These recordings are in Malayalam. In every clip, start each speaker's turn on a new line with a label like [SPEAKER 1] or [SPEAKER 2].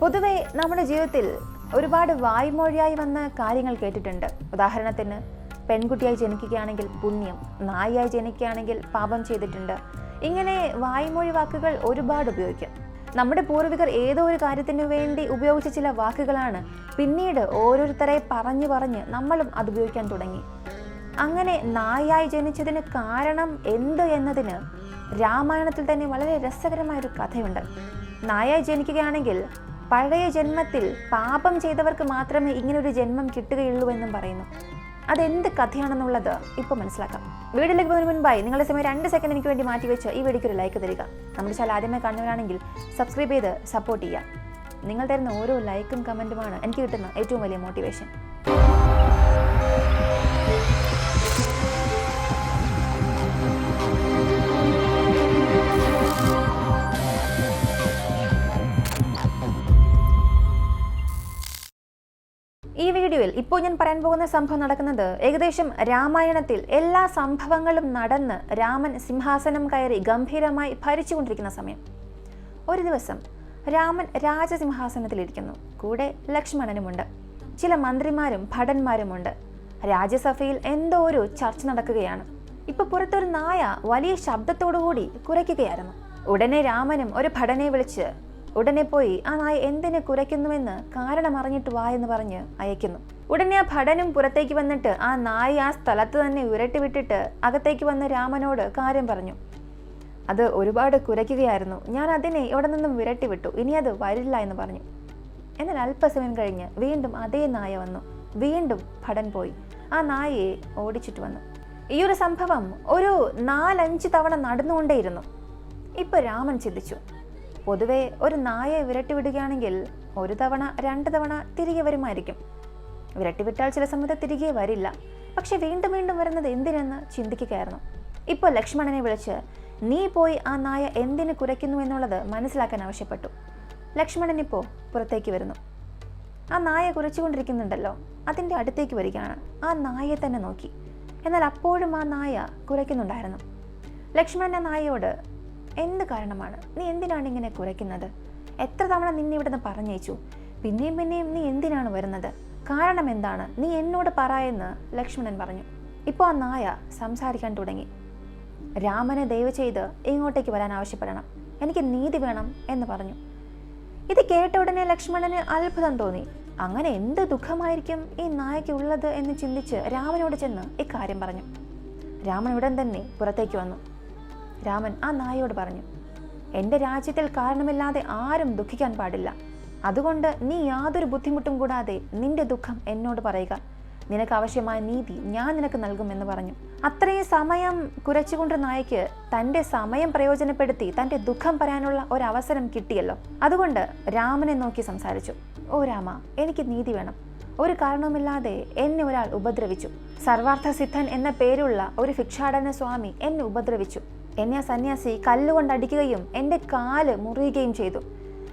[SPEAKER 1] പൊതുവെ നമ്മുടെ ജീവിതത്തിൽ ഒരുപാട് വായ്മൊഴിയായി വന്ന കാര്യങ്ങൾ കേട്ടിട്ടുണ്ട്. ഉദാഹരണത്തിന് പെൺകുട്ടിയായി ജനിക്കുകയാണെങ്കിൽ പുണ്യം നായിയായി ജനിക്കുകയാണെങ്കിൽ പാപം ചെയ്തിട്ടുണ്ട്. ഇങ്ങനെ വായ്മൊഴി വാക്കുകൾ ഒരുപാട് ഉപയോഗിക്കും. നമ്മുടെ പൂർവികർ ഏതോ ഒരു കാര്യത്തിനു വേണ്ടി ഉപയോഗിച്ച ചില വാക്കുകളാണ് പിന്നീട് ഓരോരുത്തരെ പറഞ്ഞു പറഞ്ഞ് നമ്മളും അത് ഉപയോഗിക്കാൻ തുടങ്ങി. അങ്ങനെ നായായി ജനിച്ചതിന് കാരണം എന്ത് എന്നതിന് രാമായണത്തിൽ തന്നെ വളരെ രസകരമായൊരു കഥയുണ്ട്. നായായി ജനിക്കുകയാണെങ്കിൽ പഴയ ജന്മത്തിൽ പാപം ചെയ്തവർക്ക് മാത്രമേ ഇങ്ങനൊരു ജന്മം കിട്ടുകയുള്ളൂ എന്നും പറയുന്നു. അതെന്ത് കഥയാണെന്നുള്ളത് ഇപ്പോൾ മനസ്സിലാക്കാം. വീഡിയോയിലേക്ക് പോകുന്നതിന് മുൻപായി നിങ്ങളുടെ സമയം രണ്ട് സെക്കൻഡ് എനിക്ക് വേണ്ടി മാറ്റി വെച്ച് ഈ വീഡിയോക്ക് ഒരു ലൈക്ക് തരിക. നമ്മുടെ ചാനൽ ആദ്യമേ കാണുന്നവരാണെങ്കിൽ സബ്സ്ക്രൈബ് ചെയ്ത് സപ്പോർട്ട് ചെയ്യുക. നിങ്ങൾ തരുന്ന ഓരോ ലൈക്കും കമന്റുമാണ് എനിക്ക് കിട്ടുന്ന ഏറ്റവും വലിയ മോട്ടിവേഷൻ ഇപ്പോൾ ഞാൻ പറയാൻ പോകുന്ന സംഭവം നടക്കുന്നത് ഏകദേശം രാമായണത്തിൽ എല്ലാ സംഭവങ്ങളും നടന്ന് രാമൻ സിംഹാസനം കയറി ഗംഭീരമായി ഭരിച്ചുകൊണ്ടിരിക്കുന്ന സമയം. ഒരു ദിവസം രാമൻ രാജസിംഹാസനത്തിലിരിക്കുന്നു. കൂടെ ലക്ഷ്മണനുമുണ്ട്. ചില മന്ത്രിമാരും ഭടന്മാരുമുണ്ട്. രാജ്യസഭയിൽ എന്തോ ഒരു ചർച്ച നടക്കുകയാണ്. ഇപ്പൊ പുറത്തൊരു നായ വലിയ ശബ്ദത്തോടുകൂടി കുരയ്ക്കുകയായിരുന്നു. ഉടനെ രാമനും ഒരു ഭടനെ വിളിച്ച് ഉടനെ പോയി ആ നായ എന്തിനെ കുരയ്ക്കുന്നുവെന്ന് കാരണം അറിഞ്ഞിട്ട് വാ എന്ന് പറഞ്ഞ് അയക്കുന്നു. ഉടനെ ആ ഭടനും പുറത്തേക്ക് വന്നിട്ട് ആ നായി ആ സ്ഥലത്ത് തന്നെ ഉരട്ടി വിട്ടിട്ട് അകത്തേക്ക് വന്ന രാമനോട് കാര്യം പറഞ്ഞു. അത് ഒരുപാട് കുരയ്ക്കുകയായിരുന്നു. ഞാൻ അതിനെ ഇവിടെ നിന്നും വിരട്ടി വിട്ടു. ഇനി അത് വരില്ല എന്ന് പറഞ്ഞു. എന്നാൽ അല്പസമയം കഴിഞ്ഞ് വീണ്ടും അതേ നായ വന്നു. വീണ്ടും ഭടൻ പോയി. ആ നായയെ ഓടിച്ചിട്ട് വന്നു. ഈ ഒരു സംഭവം ഒരു നാലഞ്ച് തവണ നടന്നുകൊണ്ടേയിരുന്നു. ഇപ്പൊ രാമൻ ചിന്തിച്ചു. പൊതുവെ ഒരു നായയെ വിരട്ടിവിടുകയാണെങ്കിൽ ഒരു തവണ രണ്ട് തവണ തിരികെ വരുമായിരിക്കും. വിരട്ടിവിട്ടാൽ ചില സമയത്ത് തിരികെ വരില്ല. പക്ഷെ വീണ്ടും വീണ്ടും വരുന്നത് എന്തിനെന്ന് ചിന്തിക്കുകയായിരുന്നു ഇപ്പോൾ ലക്ഷ്മണനെ വിളിച്ച് നീ പോയി ആ നായ എന്തിന് കുരയ്ക്കുന്നു എന്നുള്ളത് മനസ്സിലാക്കാൻ ആവശ്യപ്പെട്ടു. ലക്ഷ്മണൻ ഇപ്പോൾ പുറത്തേക്ക് വരുന്നു. ആ നായ കുരച്ചുകൊണ്ടിരിക്കുന്നുണ്ടല്ലോ. അതിന്റെ അടുത്തേക്ക് വരികയാണ്. ആ നായയെ തന്നെ നോക്കി. എന്നാൽ അപ്പോഴും ആ നായ കുരയ്ക്കുന്നുണ്ടായിരുന്നു. ലക്ഷ്മണൻ ആ നായയോട് എന്ത് കാരണമാണ്? നീ എന്തിനാണ് ഇങ്ങനെ കുരയ്ക്കുന്നത്? എത്ര തവണ നിന്നെ ഇവിടെ നിന്ന് പറഞ്ഞയച്ചു? പിന്നെയും പിന്നെയും നീ എന്തിനാണ് വരുന്നത്? കാരണം എന്താണ്? നീ എന്നോട് പറയെന്ന് ലക്ഷ്മണൻ പറഞ്ഞു. ഇപ്പോൾ ആ നായ സംസാരിക്കാൻ തുടങ്ങി. രാമനെ ദയവ് ചെയ്ത് ഇങ്ങോട്ടേക്ക് വരാൻ ആവശ്യപ്പെടണം. എനിക്ക് നീതി വേണം എന്ന് പറഞ്ഞു. ഇത് കേട്ട ഉടനെ ലക്ഷ്മണന് അത്ഭുതം തോന്നി. അങ്ങനെ എന്ത് ദുഃഖമായിരിക്കും ഈ നായയ്ക്ക് ഉള്ളത് എന്ന് ചിന്തിച്ച് രാമനോട് ചെന്ന് ഇക്കാര്യം പറഞ്ഞു. രാമൻ ഉടൻ തന്നെ പുറത്തേക്ക് വന്നു. രാമൻ ആ നായയോട് പറഞ്ഞു എന്റെ രാജ്യത്തിൽ കാരണമില്ലാതെ ആരും ദുഃഖിക്കാൻ പാടില്ല. അതുകൊണ്ട് നീ യാതൊരു ബുദ്ധിമുട്ടും കൂടാതെ നിന്റെ ദുഃഖം എന്നോട് പറയുക. നിനക്ക് ആവശ്യമായ നീതി ഞാൻ നിനക്ക് നൽകുമെന്ന് പറഞ്ഞു. അത്രയും സമയം കുരച്ചുകൊണ്ട് നായക്ക് തന്റെ സമയം പ്രയോജനപ്പെടുത്തി തന്റെ ദുഃഖം പറയാനുള്ള ഒരു അവസരം കിട്ടിയല്ലോ. അതുകൊണ്ട് രാമനെ നോക്കി സംസാരിച്ചു. ഓ രാമ എനിക്ക് നീതി വേണം. ഒരു കാരണവുമില്ലാതെ എന്നെ ഒരാൾ ഉപദ്രവിച്ചു. സർവാർത്ഥ സിദ്ധൻ എന്ന പേരുള്ള ഒരു ഭിക്ഷാടന സ്വാമി എന്നെ ഉപദ്രവിച്ചു. എന്നെ ആ സന്യാസി കല്ലുകൊണ്ട് അടിക്കുകയും എന്റെ കാൽ മുറിയുകയും ചെയ്തു.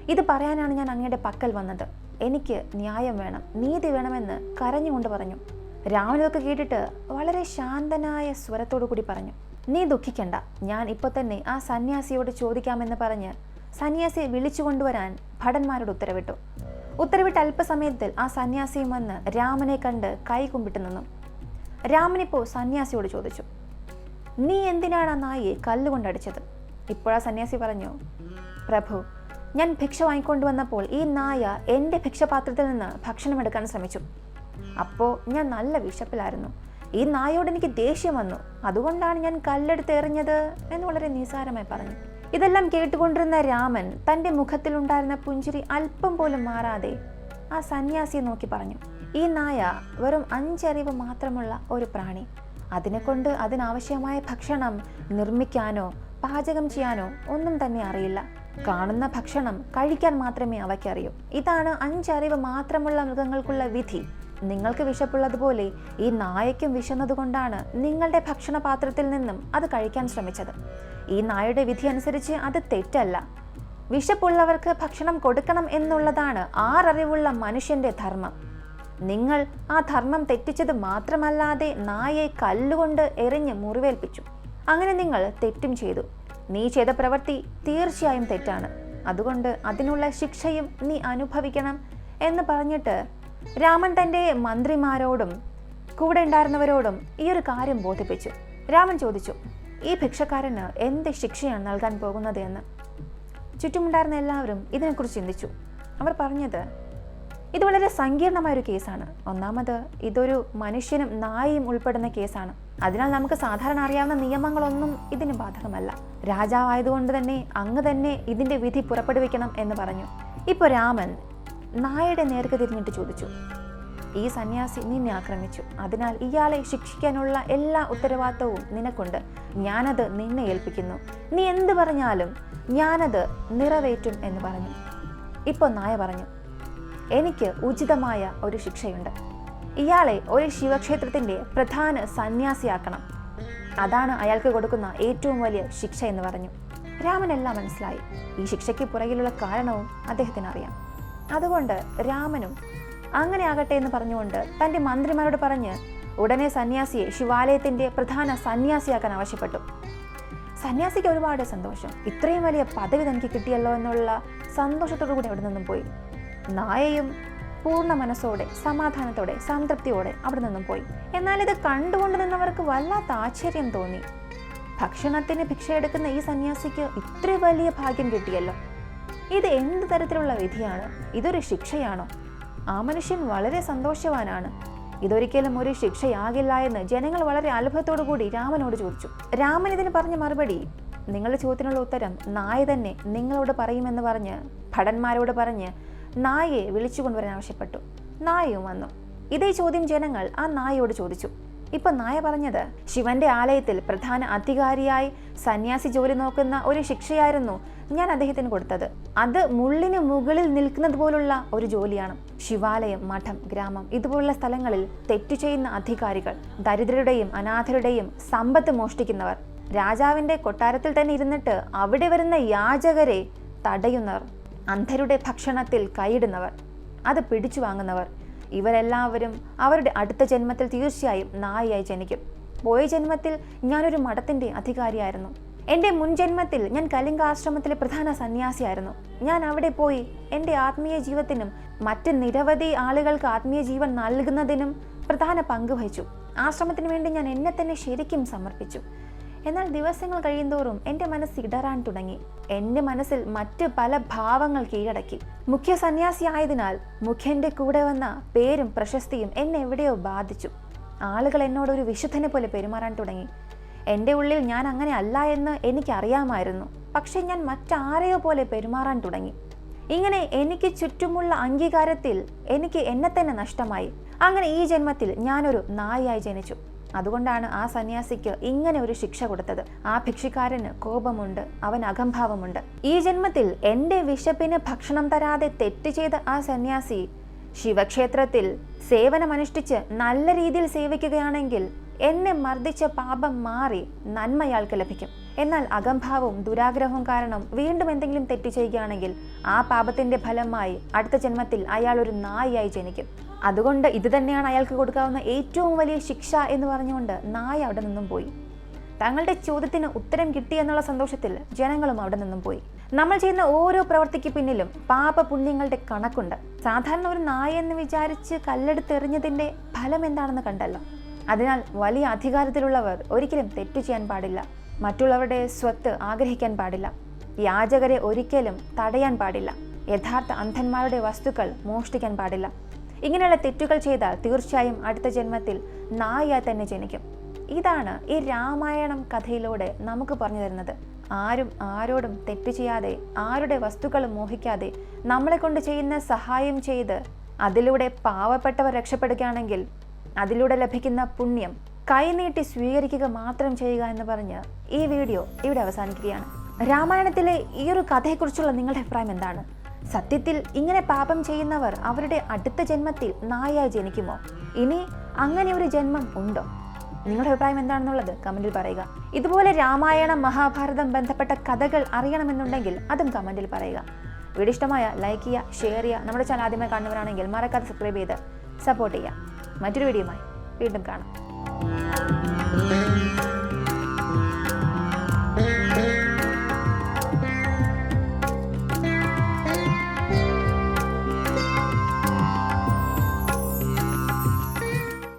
[SPEAKER 1] ഇത് പറയാനാണ് ഞാൻ അങ്ങയുടെ പക്കൽ വന്നത്. എനിക്ക് ന്യായം വേണം നീതി വേണമെന്ന് കരഞ്ഞുകൊണ്ട് പറഞ്ഞു. രാമൻ ഇതൊക്കെ കേട്ടിട്ട് വളരെ ശാന്തനായ സ്വരത്തോടു കൂടി പറഞ്ഞു നീ ദുഃഖിക്കണ്ട ഞാൻ ഇപ്പോൾ തന്നെ ആ സന്യാസിയോട് ചോദിക്കാമെന്ന് പറഞ്ഞ് സന്യാസിയെ വിളിച്ചു കൊണ്ടുവരാൻ ഭടന്മാരോട് ഉത്തരവിട്ടു. ഉത്തരവിട്ട അല്പസമയത്തിൽ ആ സന്യാസിയും വന്ന് രാമനെ കണ്ട് കൈ കുമ്പിട്ട് നിന്നു. രാമനിപ്പോൾ സന്യാസിയോട് ചോദിച്ചു നീ എന്തിനാണ് ആ നായിയെ കല്ലുകൊണ്ടടിച്ചത്? ഇപ്പോഴാ സന്യാസി പറഞ്ഞു പ്രഭു ഞാൻ ഭിക്ഷ വാങ്ങിക്കൊണ്ടുവന്നപ്പോൾ ഈ നായ എന്റെ ഭിക്ഷപാത്രത്തിൽ നിന്ന് ഭക്ഷണം എടുക്കാൻ ശ്രമിച്ചു. അപ്പോൾ ഞാൻ നല്ല വിശപ്പിലായിരുന്നു. ഈ നായോട് എനിക്ക് ദേഷ്യം വന്നു. അതുകൊണ്ടാണ് ഞാൻ കല്ലെടുത്ത് എറിഞ്ഞത് എന്ന് വളരെ നിസാരമായി പറഞ്ഞു. ഇതെല്ലാം കേട്ടുകൊണ്ടിരുന്ന രാമൻ തന്റെ മുഖത്തിലുണ്ടായിരുന്ന പുഞ്ചിരി അല്പം പോലും മാറാതെ ആ സന്യാസിയെ നോക്കി പറഞ്ഞു. ഈ നായ വെറും അഞ്ചറിവ് മാത്രമുള്ള ഒരു പ്രാണി. അതിനെക്കൊണ്ട് അതിനാവശ്യമായ ഭക്ഷണം നിർമ്മിക്കാനോ പാചകം ചെയ്യാനോ ഒന്നും തന്നെ അറിയില്ല. കാണുന്ന ഭക്ഷണം കഴിക്കാൻ മാത്രമേ അവയ്ക്കറിയൂ. ഇതാണ് അഞ്ചറിവ് മാത്രമുള്ള മൃഗങ്ങൾക്കുള്ള വിധി. നിങ്ങൾക്ക് വിശപ്പുള്ളതുപോലെ ഈ നായയ്ക്കും വിശന്നതുകൊണ്ടാണ് നിങ്ങളുടെ ഭക്ഷണപാത്രത്തിൽ നിന്നും അത് കഴിക്കാൻ ശ്രമിച്ചത്. ഈ നായയുടെ വിധി അനുസരിച്ച് അത് തെറ്റല്ല. വിശപ്പുള്ളവർക്ക് ഭക്ഷണം കൊടുക്കണം എന്നുള്ളതാണ് ആററിവുള്ള മനുഷ്യന്റെ ധർമ്മം. നിങ്ങൾ ആ ധർമ്മം തെറ്റിച്ചത് മാത്രമല്ലാതെ നായയെ കല്ലുകൊണ്ട് എറിഞ്ഞ് മുറിവേൽപ്പിച്ചു. അങ്ങനെ നിങ്ങൾ തെറ്റും ചെയ്തു. നീ ചെയ്ത പ്രവൃത്തി തീർച്ചയായും തെറ്റാണ്. അതുകൊണ്ട് അതിനുള്ള ശിക്ഷയും നീ അനുഭവിക്കണം എന്ന് പറഞ്ഞിട്ട് രാമൻ തന്റെ മന്ത്രിമാരോടും കൂടെ ഉണ്ടായിരുന്നവരോടും ഈ ഒരു കാര്യം ബോധിപ്പിച്ചു. രാമൻ ചോദിച്ചു ഈ ഭിക്ഷക്കാരന് എന്ത് ശിക്ഷയാണ് നൽകാൻ പോകുന്നത് എന്ന്? ചുറ്റുമുണ്ടായിരുന്ന എല്ലാവരും ഇതിനെക്കുറിച്ച് ചിന്തിച്ചു. അവർ പറഞ്ഞത് ഇത് വളരെ സങ്കീർണമായ ഒരു കേസാണ്. ഒന്നാമത് ഇതൊരു മനുഷ്യനും നായയും ഉൾപ്പെടുന്ന കേസാണ്. അതിനാൽ നമുക്ക് സാധാരണ അറിയാവുന്ന നിയമങ്ങളൊന്നും ഇതിന് ബാധകമല്ല. രാജാവായതുകൊണ്ട് തന്നെ അങ്ങ് തന്നെ ഇതിന്റെ വിധി പുറപ്പെടുവിക്കണം എന്ന് പറഞ്ഞു. ഇപ്പോൾ രാമൻ നായയുടെ നേർക്ക് തിരിഞ്ഞിട്ട് ചോദിച്ചു ഈ സന്യാസി നിന്നെ ആക്രമിച്ചു. അതിനാൽ ഇയാളെ ശിക്ഷിക്കാനുള്ള എല്ലാ ഉത്തരവാദിത്തവും നിനക്കുണ്ട്. ഞാനത് നിന്നെ ഏൽപ്പിക്കുന്നു. നീ എന്ത് പറഞ്ഞാലും ഞാനത് നിറവേറ്റും എന്ന് പറഞ്ഞു. ഇപ്പോൾ നായ പറഞ്ഞു എനിക്ക് ഉചിതമായ ഒരു ശിക്ഷയുണ്ട്. ഇയാളെ ഒരു ശിവക്ഷേത്രത്തിന്റെ പ്രധാന സന്യാസിയാക്കണം. അതാണ് അയാൾക്ക് കൊടുക്കുന്ന ഏറ്റവും വലിയ ശിക്ഷ എന്ന് പറഞ്ഞു. രാമനെല്ലാം മനസ്സിലായി. ഈ ശിക്ഷയ്ക്ക് പുറകിലുള്ള കാരണവും അദ്ദേഹത്തിന് അറിയാം അതുകൊണ്ട് രാമനും അങ്ങനെ ആകട്ടെ എന്ന് പറഞ്ഞുകൊണ്ട് തന്റെ മന്ത്രിമാരോട് പറഞ്ഞ് ഉടനെ സന്യാസിയെ ശിവാലയത്തിന്റെ പ്രധാന സന്യാസിയാക്കാൻ ആവശ്യപ്പെട്ടു. സന്യാസിക്ക് ഒരുപാട് സന്തോഷം. ഇത്രയും വലിയ പദവി തനിക്ക് കിട്ടിയല്ലോ എന്നുള്ള സന്തോഷത്തോടു കൂടി അവിടെ നിന്നും പോയി. നായയും പൂർണ മനസ്സോടെ സമാധാനത്തോടെ സംതൃപ്തിയോടെ അവിടെ നിന്നും പോയി. എന്നാൽ ഇത് കണ്ടുകൊണ്ട് നിന്നവർക്ക് വല്ലാത്ത ആശ്ചര്യം തോന്നി. ഭക്ഷണത്തിന് ഭിക്ഷയെടുക്കുന്ന ഈ സന്യാസിക്ക് ഇത്ര വലിയ ഭാഗ്യം കിട്ടിയല്ലോ. ഇത് എന്ത് തരത്തിലുള്ള വിധിയാണ്? ഇതൊരു ശിക്ഷയാണോ? ആ മനുഷ്യൻ വളരെ സന്തോഷവാനാണ്. ഇതൊരിക്കലും ഒരു ശിക്ഷയാകില്ല എന്ന് ജനങ്ങൾ വളരെ അത്ഭുതത്തോടു കൂടി രാമനോട് ചോദിച്ചു. രാമൻ ഇതിന് പറഞ്ഞ മറുപടി നിങ്ങളുടെ ചോദ്യത്തിനുള്ള ഉത്തരം നായ തന്നെ നിങ്ങളോട് പറയുമെന്ന് പറഞ്ഞ് ഭടന്മാരോട് പറഞ്ഞ് നായയെ വിളിച്ചു കൊണ്ടുവരാൻ ആവശ്യപ്പെട്ടു. നായയും വന്നു. ഇതേ ചോദ്യം ജനങ്ങൾ ആ നായയോട് ചോദിച്ചു. ഇപ്പൊ നായ പറഞ്ഞത് ശിവന്റെ ആലയത്തിൽ പ്രധാന അധികാരിയായി സന്യാസി ജോലി നോക്കുന്ന ഒരു ശിക്ഷയായിരുന്നു ഞാൻ അദ്ദേഹത്തിന് കൊടുത്തത്. അത് മുള്ളിന് മുകളിൽ നിൽക്കുന്നത് പോലുള്ള ഒരു ജോലിയാണ്. ശിവാലയം മഠം ഗ്രാമം ഇതുപോലുള്ള സ്ഥലങ്ങളിൽ തെറ്റു ചെയ്യുന്ന അധികാരികൾ ദരിദ്രരുടെയും അനാഥരുടെയും സമ്പത്ത് മോഷ്ടിക്കുന്നവർ രാജാവിന്റെ കൊട്ടാരത്തിൽ തന്നെ ഇരുന്നിട്ട് അവിടെ വരുന്ന യാചകരെ തടയുന്നവർ. അന്ധരുടെ ഭക്ഷണത്തിൽ കൈയിടുന്നവർ അത് പിടിച്ചു വാങ്ങുന്നവർ. ഇവരെല്ലാവരും അവരുടെ അടുത്ത ജന്മത്തിൽ തീർച്ചയായും നായയായി ജനിക്കും. പോയ ജന്മത്തിൽ ഞാനൊരു മഠത്തിന്റെ അധികാരിയായിരുന്നു. എന്റെ മുൻ ജന്മത്തിൽ ഞാൻ കലിംഗാശ്രമത്തിലെ പ്രധാന സന്യാസിയായിരുന്നു. ഞാൻ അവിടെ പോയി എന്റെ ആത്മീയ ജീവത്തിനും മറ്റ് നിരവധി ആളുകൾക്ക് ആത്മീയ ജീവൻ നൽകുന്നതിനും പ്രധാന പങ്ക് വഹിച്ചു. ആശ്രമത്തിന് വേണ്ടി ഞാൻ എന്നെ തന്നെ ശരിക്കും സമർപ്പിച്ചു. എന്നാൽ ദിവസങ്ങൾ കഴിയുന്തോറും എന്റെ മനസ്സ് ഇടറാൻ തുടങ്ങി. എന്റെ മനസ്സിൽ മറ്റ് പല ഭാവങ്ങൾ കീഴടക്കി. മുഖ്യ സന്യാസി ആയതിനാൽ മുഖ്യന്റെ കൂടെ വന്ന പേരും പ്രശസ്തിയും എന്നെ എവിടെയോ ബാധിച്ചു. ആളുകൾ എന്നോട് ഒരു വിശുദ്ധനെ പോലെ പെരുമാറാൻ തുടങ്ങി. എന്റെ ഉള്ളിൽ ഞാൻ അങ്ങനെ അല്ല എന്ന് എനിക്കറിയാമായിരുന്നു. പക്ഷേ ഞാൻ മറ്റാരെയോ പോലെ പെരുമാറാൻ തുടങ്ങി. ഇങ്ങനെ എനിക്ക് ചുറ്റുമുള്ള അംഗീകാരത്തിൽ എനിക്ക് എന്നെ തന്നെ നഷ്ടമായി. അങ്ങനെ ഈ ജന്മത്തിൽ ഞാനൊരു നായിയായി ജനിച്ചു. അതുകൊണ്ടാണ് ആ സന്യാസിക്ക് ഇങ്ങനെ ഒരു ശിക്ഷ കൊടുത്തത്. ആ ഭിക്ഷിക്കാരന് കോപമുണ്ട് അവൻ അകംഭാവമുണ്ട് ഈ ജന്മത്തിൽ എന്റെ വിശപ്പിന് ഭക്ഷണം തരാതെ തെറ്റ് ചെയ്ത ആ സന്യാസി ശിവക്ഷേത്രത്തിൽ സേവനമനുഷ്ഠിച്ച് നല്ല രീതിയിൽ സേവിക്കുകയാണെങ്കിൽ എന്നെ മർദ്ദിച്ച പാപം മാറി നന്മ അയാൾക്ക് ലഭിക്കും. എന്നാൽ അകംഭാവവും ദുരാഗ്രഹവും കാരണം വീണ്ടും എന്തെങ്കിലും തെറ്റ് ചെയ്യുകയാണെങ്കിൽ ആ പാപത്തിന്റെ ഫലമായി അടുത്ത ജന്മത്തിൽ അയാൾ ഒരു നായയായി ജനിക്കും. അതുകൊണ്ട് ഇത് തന്നെയാണ് അയാൾക്ക് കൊടുക്കാവുന്ന ഏറ്റവും വലിയ ശിക്ഷ എന്ന് പറഞ്ഞുകൊണ്ട് നായ അവിടെ നിന്നും പോയി. തങ്ങളുടെ ചോദ്യത്തിന് ഉത്തരം കിട്ടി എന്നുള്ള സന്തോഷത്തിൽ ജനങ്ങളും അവിടെ നിന്നും പോയി. നമ്മൾ ചെയ്യുന്ന ഓരോ പ്രവൃത്തിക്ക് പിന്നിലും പാപ പുണ്യങ്ങളുടെ കണക്കുണ്ട്. സാധാരണ ഒരു നായ എന്ന് വിചാരിച്ച് കല്ലെടുത്തെറിഞ്ഞതിന്റെ ഫലം എന്താണെന്ന് കണ്ടല്ലോ. അതിനാൽ വലിയ അധികാരത്തിലുള്ളവർ ഒരിക്കലും തെറ്റു ചെയ്യാൻ പാടില്ല. മറ്റുള്ളവരുടെ സ്വത്ത് ആഗ്രഹിക്കാൻ പാടില്ല. യാചകരെ ഒരിക്കലും തടയാൻ പാടില്ല. യഥാർത്ഥ അന്ധന്മാരുടെ വസ്തുക്കൾ മോഷ്ടിക്കാൻ പാടില്ല. ഇങ്ങനെയുള്ള തെറ്റുകൾ ചെയ്താൽ തീർച്ചയായും അടുത്ത ജന്മത്തിൽ നായയായി തന്നെ ജനിക്കും. ഇതാണ് ഈ രാമായണം കഥയിലൂടെ നമുക്ക് പറഞ്ഞു തരുന്നത്. ആരും ആരോടും തെറ്റ് ചെയ്യാതെ ആരുടെ വസ്തുക്കളും മോഹിക്കാതെ നമ്മളെ കൊണ്ട് ചെയ്യുന്ന സഹായം ചെയ്ത് അതിലൂടെ പാവപ്പെട്ടവർ രക്ഷപ്പെടുകയാണെങ്കിൽ അതിലൂടെ ലഭിക്കുന്ന പുണ്യം കൈനീട്ടി സ്വീകരിക്കുക മാത്രം ചെയ്യുക എന്ന് പറഞ്ഞ് ഈ വീഡിയോ ഇവിടെ അവസാനിക്കുകയാണ്. രാമായണത്തിലെ ഈ ഒരു കഥയെക്കുറിച്ചുള്ള നിങ്ങളുടെ അഭിപ്രായം എന്താണ്? സത്യത്തിൽ ഇങ്ങനെ പാപം ചെയ്യുന്നവർ അവരുടെ അടുത്ത ജന്മത്തിൽ നായായി ജനിക്കുമോ? ഇനി അങ്ങനെ ഒരു ജന്മം ഉണ്ടോ? നിങ്ങളുടെ അഭിപ്രായം എന്താണെന്നുള്ളത് കമന്റിൽ പറയുക. ഇതുപോലെ രാമായണം മഹാഭാരതം ബന്ധപ്പെട്ട കഥകൾ അറിയണമെന്നുണ്ടെങ്കിൽ അതും കമന്റിൽ പറയുക. വീഡിയോ ഇഷ്ടമായ ലൈക്ക് ചെയ്യുക ഷെയർ ചെയ്യുക. നമ്മുടെ ചാനൽ ആദ്യമായി കാണുന്നവരാണെങ്കിൽ മറക്കാതെ സബ്സ്ക്രൈബ് ചെയ്ത് സപ്പോർട്ട് ചെയ്യുക. മറ്റൊരു വീഡിയോയുമായി വീണ്ടും കാണാം. Thank you.